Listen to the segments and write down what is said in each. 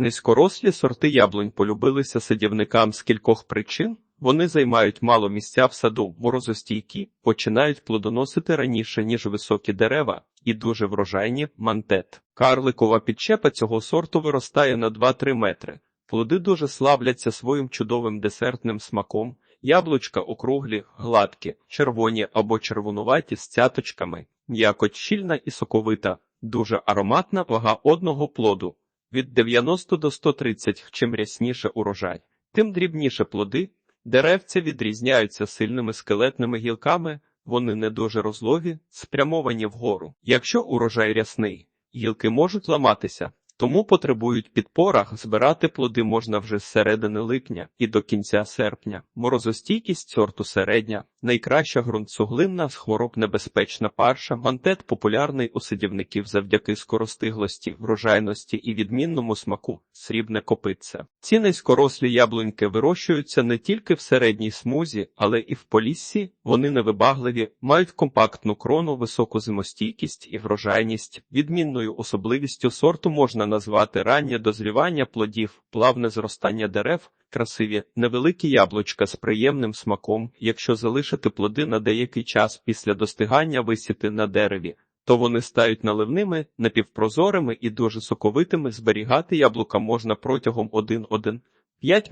Низькорослі сорти яблунь полюбилися садівникам з кількох причин. Вони займають мало місця в саду, морозостійкі, починають плодоносити раніше, ніж високі дерева, і дуже врожайні мантет. Карликова підчепа цього сорту виростає на 2-3 метри. Плоди дуже славляться своїм чудовим десертним смаком. Яблучка округлі, гладкі, червоні або червонуваті з цяточками, м'якоть щільна і соковита, дуже ароматна вага одного плоду. Від 90 до 130, чим рясніше урожай, тим дрібніше плоди. Деревця відрізняються сильними скелетними гілками, вони не дуже розлогі, спрямовані вгору. Якщо урожай рясний, гілки можуть ламатися, тому потребують підпорах, збирати плоди можна вже з середини липня і до кінця серпня. Морозостійкість сорту середня, найкраща ґрунтсуглинна з хвороб небезпечна парша, мантет популярний у садівників завдяки скоростиглості, врожайності і відмінному смаку, срібне копитце. Ці низькорослі яблуньки вирощуються не тільки в середній смузі, але і в поліссі, вони невибагливі, мають компактну крону, високу зимостійкість і врожайність. Відмінною особливістю сорту можна назвати раннє дозрівання плодів, плавне зростання дерев, красиві, невеликі яблучка з приємним смаком. Якщо залишити плоди на деякий час після достигання висіти на дереві, то вони стають наливними, напівпрозорими і дуже соковитими. Зберігати яблука можна протягом 1-1-5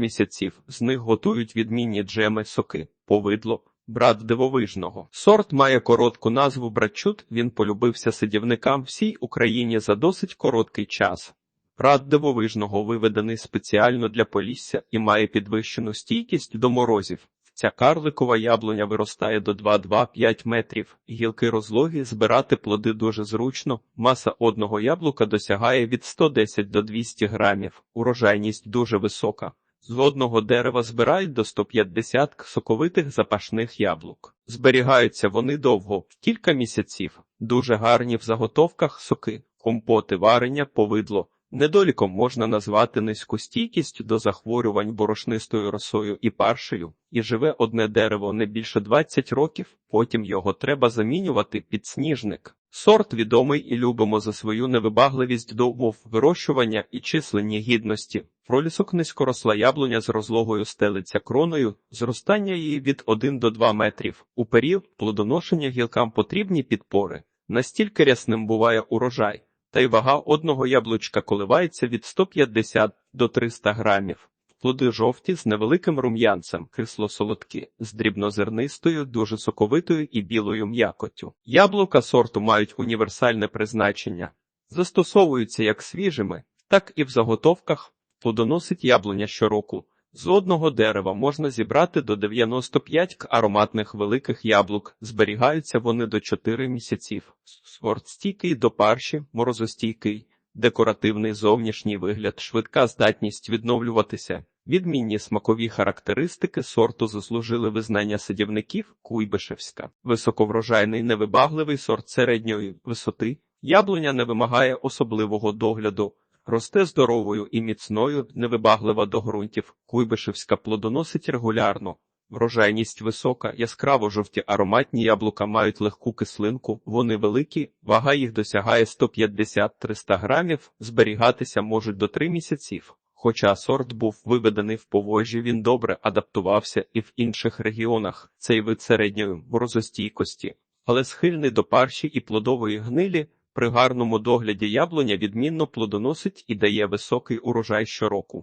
місяців. З них готують відмінні джеми, соки, повидло. Брат дивовижного. Сорт має коротку назву братчут, він полюбився садівникам всій Україні за досить короткий час. Брат дивовижного виведений спеціально для полісся і має підвищену стійкість до морозів. Ця карликова яблуня виростає до 2-2-5 метрів, гілки розлогі, збирати плоди дуже зручно, маса одного яблука досягає від 110 до 200 грамів, урожайність дуже висока. З одного дерева збирають до 150 соковитих запашних яблук. Зберігаються вони довго, кілька місяців, дуже гарні в заготовках соки, компоти, варення, повидло. Недоліком можна назвати низьку стійкість до захворювань борошнистою росою і паршею, і живе одне дерево не більше 20 років, потім його треба замінювати під сніжник. Сорт відомий і любимо за свою невибагливість до умов вирощування і численні гідності. Пролісок низькоросла яблуня з розлогою стелиться кроною, зростання її від 1 до 2 метрів. У період плодоношення гілкам потрібні підпори. Настільки рясним буває урожай, та й вага одного яблучка коливається від 150 до 300 грамів. Плоди жовті з невеликим рум'янцем, кисло-солодкі, з дрібнозернистою, дуже соковитою і білою м'якоттю. Яблука сорту мають універсальне призначення, застосовуються як свіжими, так і в заготовках. Плодоносить яблуня щороку. З одного дерева можна зібрати до 95 ароматних великих яблук, зберігаються вони до 4 місяців. Сорт стійкий до парші, морозостійкий, декоративний зовнішній вигляд, швидка здатність відновлюватися. Відмінні смакові характеристики сорту заслужили визнання садівників Куйбишевська. Високоврожайний невибагливий сорт середньої висоти. Яблуня не вимагає особливого догляду. Росте здоровою і міцною, невибаглива до ґрунтів, Куйбишевська плодоносить регулярно. Врожайність висока, яскраво жовті ароматні яблука мають легку кислинку, вони великі, вага їх досягає 150-300 грамів, зберігатися можуть до 3 місяців. Хоча сорт був виведений в повожі, він добре адаптувався і в інших регіонах, цей вид середньої морозостійкості, але схильний до парші і плодової гнилі, при гарному догляді яблуня відмінно плодоносить і дає високий урожай щороку.